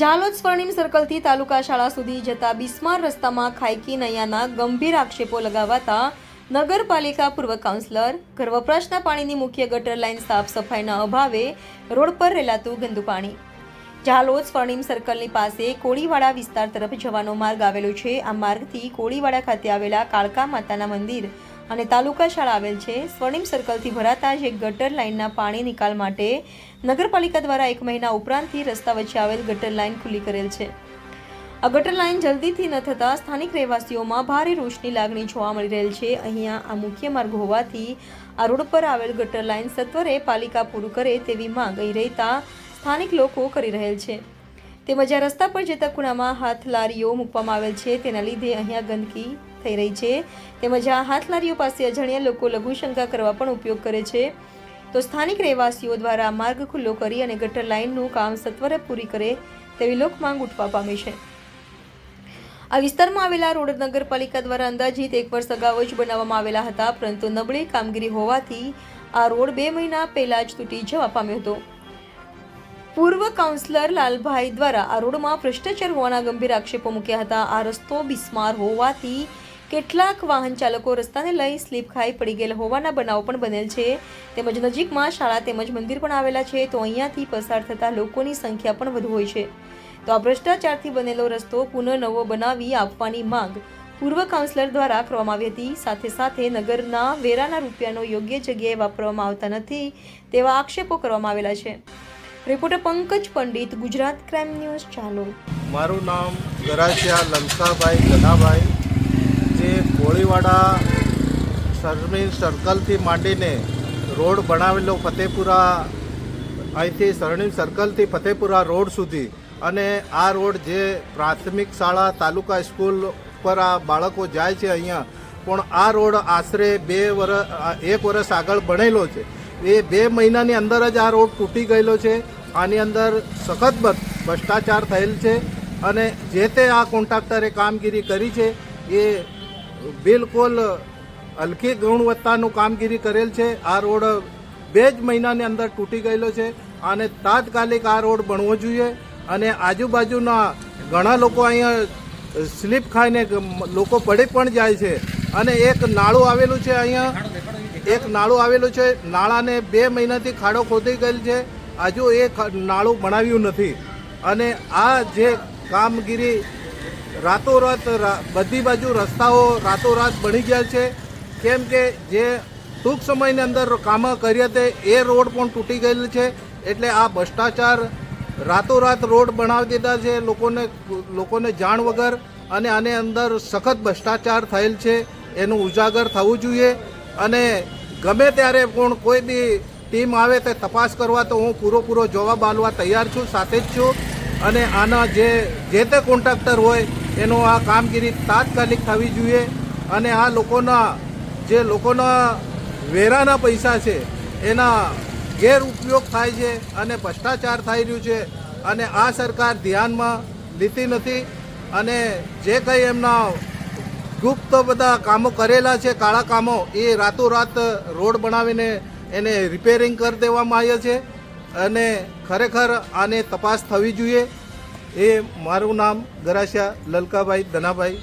ઝાલોદ સ્વર્ણિમ સર્કલથી તાલુકા શાળા સુધી જતા બિસ્માર રસ્તામાં ખાયકી નૈયાના ગંભીર આક્ષેપો લગાવાતા નગરપાલિકા પૂર્વ કાઉન્સિલર ઘર વપરાશના પાણીની મુખ્ય ગટર લાઇન સાફ સફાઈના અભાવે રોડ પર રેલાતું ગંદુ પાણી. ઝાલોદ સ્વર્ણિમ સર્કલની પાસે કોળીવાડા વિસ્તાર તરફ જવાનો માર્ગ આવેલો છે. આ માર્ગથી કોળીવાડા ખાતે આવેલા કાળકા માતાના મંદિર અને તાલુકા શાળા આવેલ છે. સ્વર્ણિમ સર્કલથી ભરાતા જ એક ગટર લાઇનના પાણી નિકાલ માટે નગરપાલિકા દ્વારા એક મહિના ઉપરાંતથી રસ્તા વચ્ચે આવેલ ગટર લાઇન ખુલ્લી કરેલ છે. આ ગટર લાઇન જલ્દીથી ન થતાં સ્થાનિક રહેવાસીઓમાં ભારે રોષની લાગણી જોવા મળી રહેલ છે. અહીંયા આ મુખ્ય માર્ગ હોવાથી આ રોડ પર આવેલ ગટર લાઇન સત્વરે પાલિકા પૂરું કરે તેવી માંગ અહીં રહેતા સ્થાનિક લોકો કરી રહેલ છે. તેમજ આ રસ્તા પર જતા ખૂણામાં હાથ લારીઓ મૂકવામાં આવેલ છે. તેના લીધે અહીંયા ગંદકી થઈ રહી છે. તેમજ આ હાથ લારીઓ પાસે અજાણ્યા લોકો લઘુશંકા કરવા પણ ઉપયોગ કરે છે. તો સ્થાનિક રહેવાસીઓ દ્વારા માર્ગ ખુલ્લો કરી અને ગટર લાઇનનું કામ સત્વરે પૂરી કરે તેવી લોક માંગ ઉઠવા પામી છે. આ વિસ્તારમાં આવેલા રોડ નગરપાલિકા દ્વારા અંદાજિત એક વર્ષ અગાઉ જ બનાવવામાં આવેલા હતા, પરંતુ નબળી કામગીરી હોવાથી આ રોડ બે મહિના પહેલા જ તૂટી જવા પામ્યો હતો. પૂર્વ કાઉન્સિલર લાલભાઈ દ્વારા આ રોડમાં ભ્રષ્ટાચાર હોવાના ગંભીર આક્ષેપો મૂક્યા હતા. આ રસ્તો બિસ્માર હોવાથી કેટલાક વાહન ચાલકો રસ્તાને લઈ સ્લીપ ખાઈ પડી ગયેલા હોવાના બનાવ પણ બનેલ છે. તેમજ નજીકમાં શાળા તેમજ મંદિર પણ આવેલા છે, તો અહીંયાથી પસાર થતા લોકોની સંખ્યા પણ વધુ હોય છે. તો આ ભ્રષ્ટાચારથી બનેલો રસ્તો પુનઃ નવો બનાવી આપવાની માંગ પૂર્વ કાઉન્સિલર દ્વારા કરવામાં આવી હતી. સાથે સાથે નગરના વેરાના રૂપિયાનો યોગ્ય જગ્યાએ વાપરવામાં આવતા નથી તેવા આક્ષેપો કરવામાં આવેલા છે. Reporter Pankaj Pandit, Gujarat crime news ચાલુ મારું નામ ગરાસિયા લંકાભાઈ ગનાભાઈ જે કોળીવાડા સરમીન સર્કલથી માંડીને રોડ બનાવેલો ફતેપુરા અહીંથી સરણીમ સર્કલથી ફતેપુરા રોડ સુધી. અને આ રોડ જે પ્રાથમિક શાળા, તાલુકા સ્કૂલ પર આ બાળકો જાય છે અહીંયા, પણ આ રોડ આશરે બે વર્ષ એક વર્ષ આગળ બનેલો છે. એ બે મહિનાની અંદર જ આ રોડ તૂટી ગયેલો છે. આની અંદર સખત ભ્રષ્ટાચાર થયેલ છે. અને જે તે આ કોન્ટ્રાક્ટરે કામગીરી કરી છે, એ બિલકુલ હલકી ગુણવત્તાનું કામગીરી કરેલ છે. આ રોડ બે જ મહિનાની અંદર તૂટી ગયેલો છે અને તાત્કાલિક આ રોડ બનવો જોઈએ અને આજુબાજુના ઘણા લોકો અહીંયા સ્લીપ ખાઈને લોકો પડી પણ જાય છે અને એક નાળું આવેલું છે અહીંયા. એક નાળું આવેલું છે. નાળાને બે મહિનાથી ખાડો ખોદી ગયેલ છે. હજુ એ નાળું બનાવ્યું નથી. અને આ જે કામગીરી રાતોરાત બધી બાજુ રસ્તાઓ રાતોરાત બની ગયા છે. કેમ કે જે ટૂંક સમયની અંદર કામ કર્યા તે, એ રોડ પણ તૂટી ગયેલ છે. એટલે આ ભ્રષ્ટાચાર રાતોરાત રોડ બનાવી દીધા છે લોકોને લોકોને જાણ વગર અને આને અંદર સખત ભ્રષ્ટાચાર થયેલ છે. એનું ઉજાગર થવું જોઈએ. અને ગમે ત્યારે પણ કોઈ બી ટીમ આવે તે તપાસ કરવા તો હું પૂરો જવાબ આપવા તૈયાર છું, સાથે જ છું. અને આના જે જે તે કોન્ટ્રાક્ટર હોય એનો આ કામગીરી તાત્કાલિક થવી જોઈએ અને આ લોકોના, જે લોકોના વેરાના પૈસા છે, એના ગેરઉપયોગ થાય છે અને ભ્રષ્ટાચાર થઈ રહ્યું છે અને આ સરકાર ધ્યાનમાં લીધી નથી અને જે કંઈ એમના ગુપ્ત બધા કામો કરેલા છે, કાળા કામો, એ રાતોરાત રોડ બનાવીને એને રિપેરિંગ કરી દેવામાં આવ્યા છે અને ખરેખર આને તપાસ થવી જોઈએ. એ મારું નામ ગરાસિયા લલકાભાઈ ધનાભાઈ